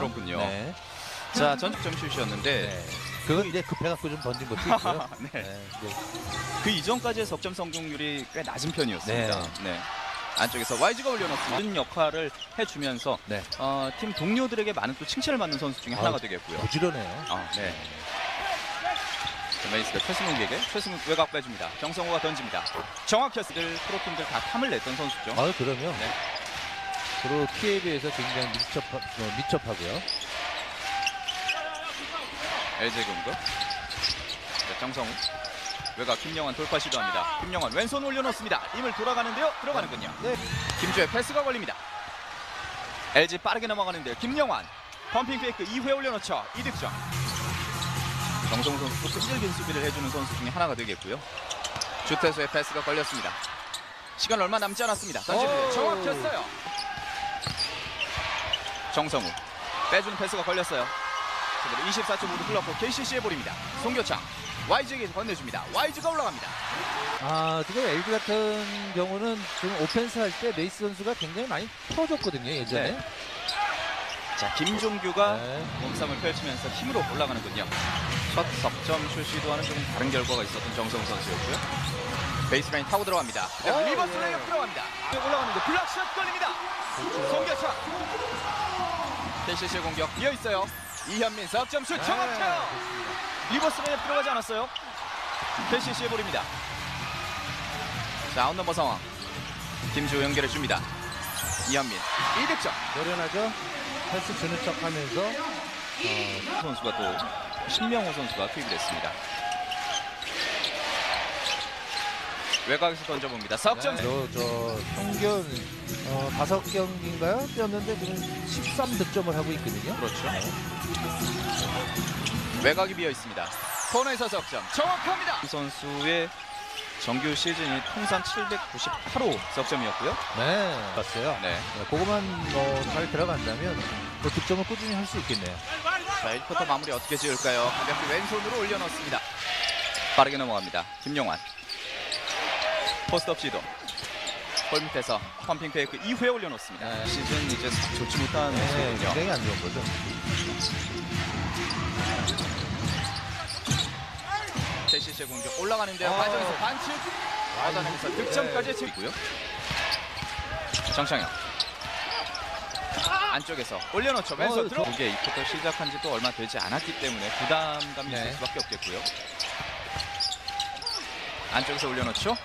그렇군요. 네. 자, 전직 점슛이었는데 네. 그건 이제 급해갖고 좀 던진 것도 있고요. 네. 네. 네. 그 이전까지의 석점 성공률이 꽤 낮은 편이었습니다. 네. 안쪽에서 YG가 올려놓습니다. 이런 역할을 해주면서 네. 어, 팀 동료들에게 많은 또 칭찬을 받는 선수 중에 하나가 아, 되겠고요. 부지런해요. 아, 네. 자, 메이스가 최승욱에게 최승욱 외곽 빼줍니다. 정성호가 던집니다. 정확했을 프로팀들 다 탐을 냈던 선수죠. 아, 그러면 네. 주로 키에 비해서 굉장히 밀접, 어, 밀접하고요. LG 공격. 자, 정성우. 외곽 김영환 돌파 시도합니다. 김영환 왼손 올려놓습니다. 힘을 돌아가는데요. 들어가는군요. 네. 김주의 패스가 걸립니다. LG 빠르게 넘어가는데요. 김영환 펌핑 페이크 2회 올려놓죠. 이득점. 정성우 선수도 끈질긴 수비를 해주는 선수 중에 하나가 되겠고요. 주태수의 패스가 걸렸습니다. 시간 얼마 남지 않았습니다. 오. 정확했어요. 정성우 빼주는 패스가 걸렸어요. 그대로 24.5도 흘렀고 KCC의 볼입니다. 송교창 YG에게 건네줍니다. YG가 올라갑니다. 아, 지금 LG 같은 경우는 지금 오펜스 할 때 메이스 선수가 굉장히 많이 풀어줬거든요, 예전에. 네. 자 김종규가 네. 몸싸움을 펼치면서 힘으로 올라가는군요. 첫 석점 슛 시도와는 조금 다른 결과가 있었던 정성우 선수였고요. 베이스라인 타고 들어갑니다. 오, 리버스 네. 레이업 들어갑니다. 올라가는데 블락샷 걸립니다. 송교창 KCC의 공격 이어 있어요. 이현민 석점 슛 정확해요. 리버스 레이업 들어가지 않았어요. KCC의 볼입니다. 자, 아웃넘버 상황. 김주호 연결해 줍니다. 이현민 1득점. 노련하죠? 패스 주는 척 하면서. 어, 선수가 또 신명호 선수가 투입이 됐습니다. 외곽에서 던져봅니다. 석점. 네. 저, 저 평균 어, 다섯 경기인가요? 뛰었는데 지금 13득점을 하고 있거든요. 그렇죠. 외곽이 비어 있습니다. 코너에서 석점. 정확합니다. 이 선수의 정규 시즌이 통산 798호 석점이었고요. 네, 봤어요. 네. 네, 그거만 뭐 잘 들어간다면 그 득점을 꾸준히 할 수 있겠네요. 자, 1쿼터 마무리 어떻게 지을까요? 가볍게 왼손으로 올려놓습니다. 빠르게 넘어갑니다. 김용환. 포스트업 시도. 골 밑에서 펌핑 페이크 이후에 올려놓습니다. 네. 시즌 이제 썩 좋지 못한 네, 모습이군요. 굉장히 안 좋은 거죠. KCC의 공격 올라가는데요. 어. 과정에서 반칙. 받아내면서 득점까지 채우고요. 정창현. 안쪽에서 올려놓죠. 왼손 어, 들어. 저- 이게 이 쿼터 시작한 지도 얼마 되지 않았기 때문에 부담감이 있을 네. 수밖에 없겠고요. 안쪽에서 올려놓죠.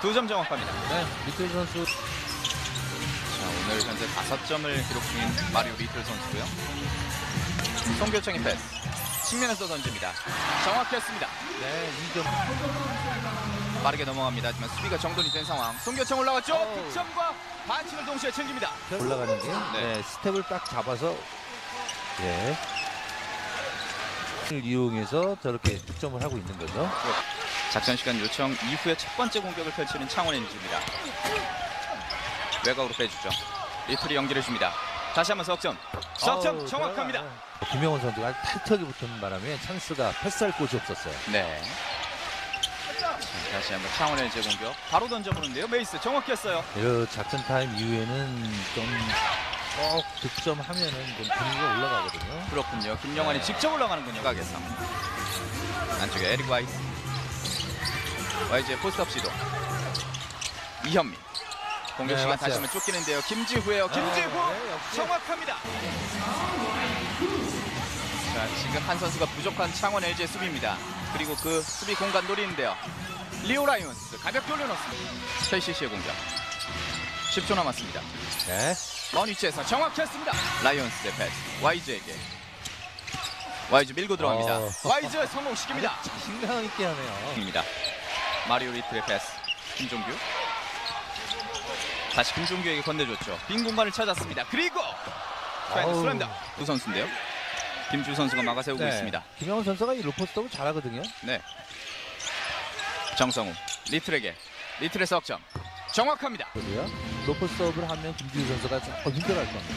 두 점 정확합니다. 네, 미틀 선수 자, 오늘 현재 다섯 점을 기록 중인 마리오 리틀 선수고요. 송교창의 패스. 측면에서 던집니다. 정확했습니다. 네, 2점. 빠르게 넘어갑니다. 하지만 수비가 정돈이 된 상황. 송교창 올라갔죠. 어우. 득점과 반칙을 동시에 챙깁니다. 올라가는 게 네. 네, 스텝을 딱 잡아서 예. 을 이용해서 저렇게 득점을 하고 있는 거죠. 작전 시간 요청 이후에 첫 번째 공격을 펼치는 창원 엔지입니다. 외곽으로 빼주죠. 리틀이 연결해줍니다. 다시 한번 석점. 석점 아우, 정확합니다. 들어가네. 김영원 선수가 타이트하게 붙은 바람에 찬스가 패스할 곳이 없었어요. 네. 자, 다시 한번 창원 엔지의 공격. 바로 던져보는데요. 메이스 정확했어요. 이 작전 타임 이후에는 좀 꼭 득점하면은 좀 분위기가 올라가거든요. 그렇군요. 김영환이 네. 직접 올라가는군요. 가게에서. 안쪽에 에릭 와이스. 와이즈의 포스트업 시도. 이현민. 공격 네, 시간 맞죠. 다시 한번 쫓기는데요. 김지후예요. 김지후. 아, 네. 정확합니다. 자, 지금 한 선수가 부족한 창원 LG의 수비입니다. 그리고 그 수비 공간 노리는데요. 리오 라이온스 가볍게 올려놓습니다. KCC의 공격. 10초 남았습니다. 네. 먼 위치에서 정확했습니다. 라이온스의 패스. YG에게. YG 밀고 들어갑니다. 어. YG 성공시킵니다. 자신감 있게 하네요. 입니다. 마리오 리틀의 패스. 김종규. 다시 김종규에게 건네줬죠. 빈 공간을 찾았습니다. 그리고. 슬램다. 두 선수인데요. 김주 선수가 막아 세우고 있습니다. 김영원 선수가 이 로포스톱을 잘하거든요. 네. 정성우 리틀에게 리틀의 석점 정확합니다. 그고요. 로포스톱을 하면 김지우 선수가 조금 힘들어할 겁니다.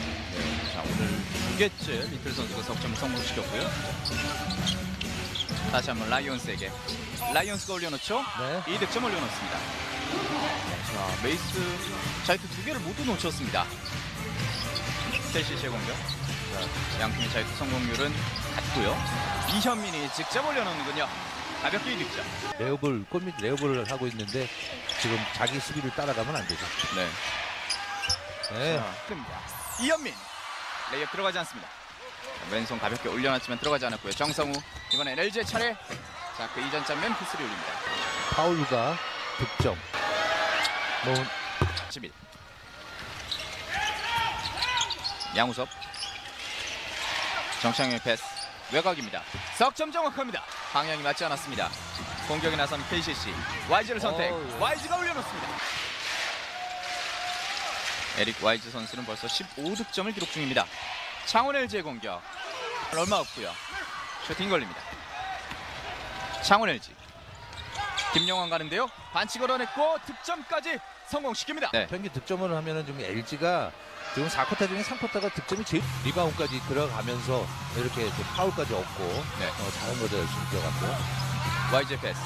자 오늘 두 개째 리틀 선수가 석점을 성공시켰고요. 다시 한번 라이온스에게 라이온스가 올려놓죠. 네. 이 득점 올려놓습니다. 자 메이스 자이트 두 개를 모두 놓쳤습니다. 첼시의 공격. 자 양팀의 자유투 성공률은 같고요. 이현민이 직접 올려놓는군요. 가볍게 이득점. 레오볼 골밑 레오볼을 하고 있는데 지금 자기 수비를 따라가면 안 되죠. 네. 네. 자, 큽니다. 이현민 레이업 들어가지 않습니다. 자, 왼손 가볍게 올려놨지만 들어가지 않았고요. 정성우 이번엔 LG의 차례. 자, 그 이전 장면 피스를 올립니다. 파울과 득점. 뭐 11. 양우섭. 정창영의 패스. 외곽입니다. 석점 정확합니다. 방향이 맞지 않았습니다. 공격에 나선 KCC. YG를 선택. 어우, 예. YG가 올려놓습니다. 에릭 YG 선수는 벌써 15득점을 기록 중입니다. 창원 LG의 공격. 얼마 없고요. 슈팅 걸립니다. 창원 LG. 김영환 가는데요. 반칙 걸어냈고 득점까지 성공시킵니다. 네. 평균 득점을 하면은 좀 LG가 지금 4쿼터 중에 3쿼터가 득점이 제일 리바운드까지 들어가면서 이렇게 좀 파울까지 얻고 네. 어, 잘한 거죠 열심히 들어갔고요. YG 패스.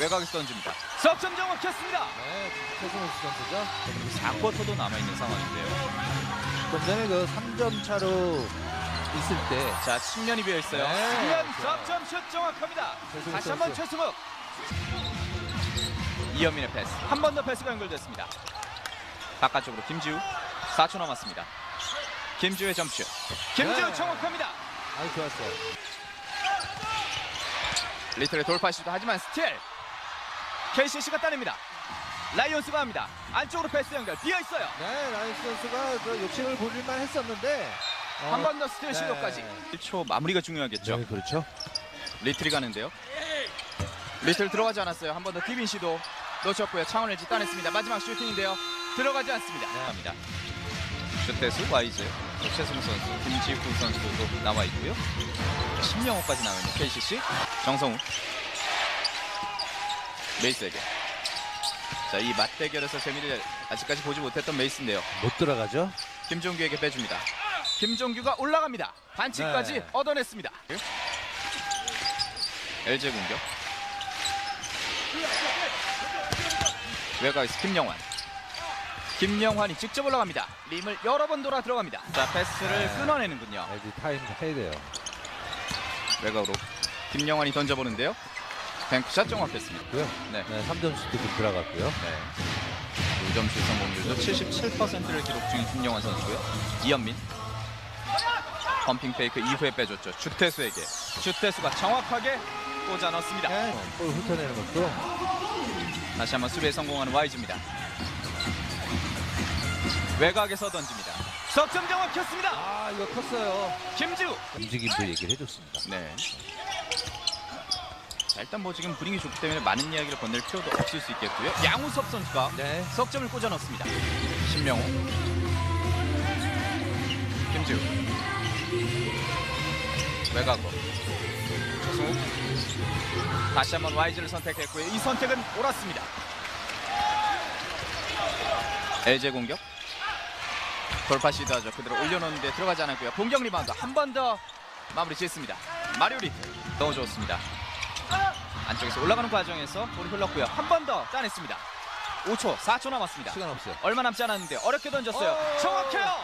외곽에서 던집니다. 석점 정확했습니다. 네, 최승호 선수죠. 4쿼터도 남아있는 상황인데요. 좀 전에 그 3점 차로 있을 때 자, 측면이 비어있어요. 네. 측면 석점 슛 정확합니다. 다시 한번 선수. 최승욱. 이현민의 패스. 한 번 더 패스가 연결됐습니다. 바깥쪽으로 김지우. 4초 남았습니다. 김지우의 점슛. 김지우 네. 정확합니다. 아주 좋았어요. 리틀의 돌파 시도 하지만 스틸. KCC가 따냅니다. 라이온스가 합니다. 안쪽으로 패스 연결 비어 있어요. 네, 라이스 선수가 그 욕심을 부릴만 했었는데 어, 한번 더 스틸 네. 시도까지. 1초 마무리가 중요하겠죠. 네, 그렇죠. 리틀이 가는데요. 리틀 들어가지 않았어요. 한 번 더 티빈 시도 놓쳤고요. 창원을 따냈습니다. 마지막 슈팅인데요. 들어가지 않습니다. 네. 갑니다. 슛대수 와이즈, 최승우 선수, 김지훈 선수도 나와 있고요. 신명호까지 나와 있는 KCC. 정성우. 메이스에게. 자, 이 맞대결에서 재미를 아직까지 보지 못했던 메이스인데요. 못 들어가죠. 김종규에게 빼줍니다. 김종규가 올라갑니다. 반칙까지 네. 얻어냈습니다. LG 공격. 외곽에서 김영환. 김영환이 직접 올라갑니다. 림을 여러 번 돌아 들어갑니다. 자 패스를 네. 끊어내는군요. LG 타임 해야 돼요. 외곽으로 김영환이 던져보는데요. 뱅크샷 정확했습니다. 고요. 네. 네, 3점 슛도 좀 들어갔고요. 네. 2점 슛 성공률도 77%를 기록 중인 김영환 선수고요. 이현민. 펌핑 페이크 이후에 빼줬죠. 주태수에게. 주태수가 정확하게 꽂아 넣습니다. 네, 볼 훑어내는 것도 다시 한번 수비에 성공하는 와이즈입니다. 외곽에서 던집니다. 석점 정확했습니다. 아 이거 컸어요. 김지우. 움직임도 얘기를 해줬습니다. 네. 자, 일단 뭐 지금 분위기 좋기 때문에 많은 이야기를 건넬 필요도 없을 수 있겠고요. 양우섭 선수가 네. 석점을 꽂아 넣습니다. 신명호. 김지우. 외곽으로. 조승우. 다시 한번 YG를 선택했고요. 이 선택은 옳았습니다. LG 공격. 돌파 시도하죠. 그대로 올려놓는데 들어가지 않았고요. 공격 리바운드 한 번 더 마무리 짓습니다. 마리오 리트 너무 좋습니다. 안쪽에서 올라가는 과정에서 볼이 흘렀고요. 한 번 더 따냈습니다. 5초, 4초 남았습니다. 시간 없어요. 얼마 남지 않았는데 어렵게 던졌어요. 어. 정확해요.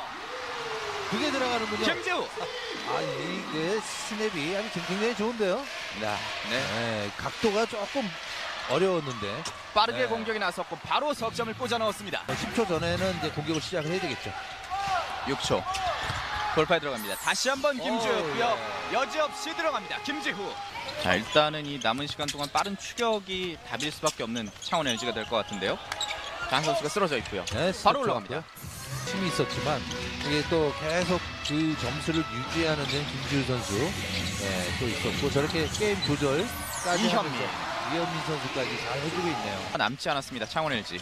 그게 들어가는군요. 김지우. 아 이게 스냅이 아주 굉장히 좋은데요. 네. 네, 각도가 조금 어려웠는데 빠르게 네. 공격이 나섰고 바로 석점을 꽂아 넣었습니다. 10초 전에는 이제 공격을 시작을 해야 되겠죠. 6초. 돌파에 들어갑니다. 다시 한번 김지우였고요. 오, 여지없이 들어갑니다. 김지후. 자 일단은 이 남은 시간 동안 빠른 추격이 답일 수밖에 없는 창원 LG가 될 것 같은데요. 장 선수가 쓰러져 있고요. 네, 바로 올라갑니다. 힘이 있었지만 이게 또 계속 그 점수를 유지하는 데는 김지우 선수 네, 또 있었고 저렇게 게임 조절까지 이현민. 하면서 이현민 선수까지 잘 해주고 있네요. 남지 않았습니다. 창원 LG.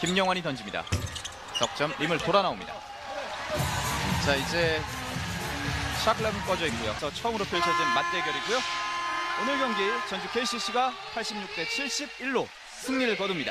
김영환이 던집니다. 석점 림을 돌아 나옵니다. 자 이제 샤클럽은 꺼져 있고요. 그래서 처음으로 펼쳐진 맞대결이고요. 오늘 경기 전주 KCC가 86대 71로 승리를 거둡니다.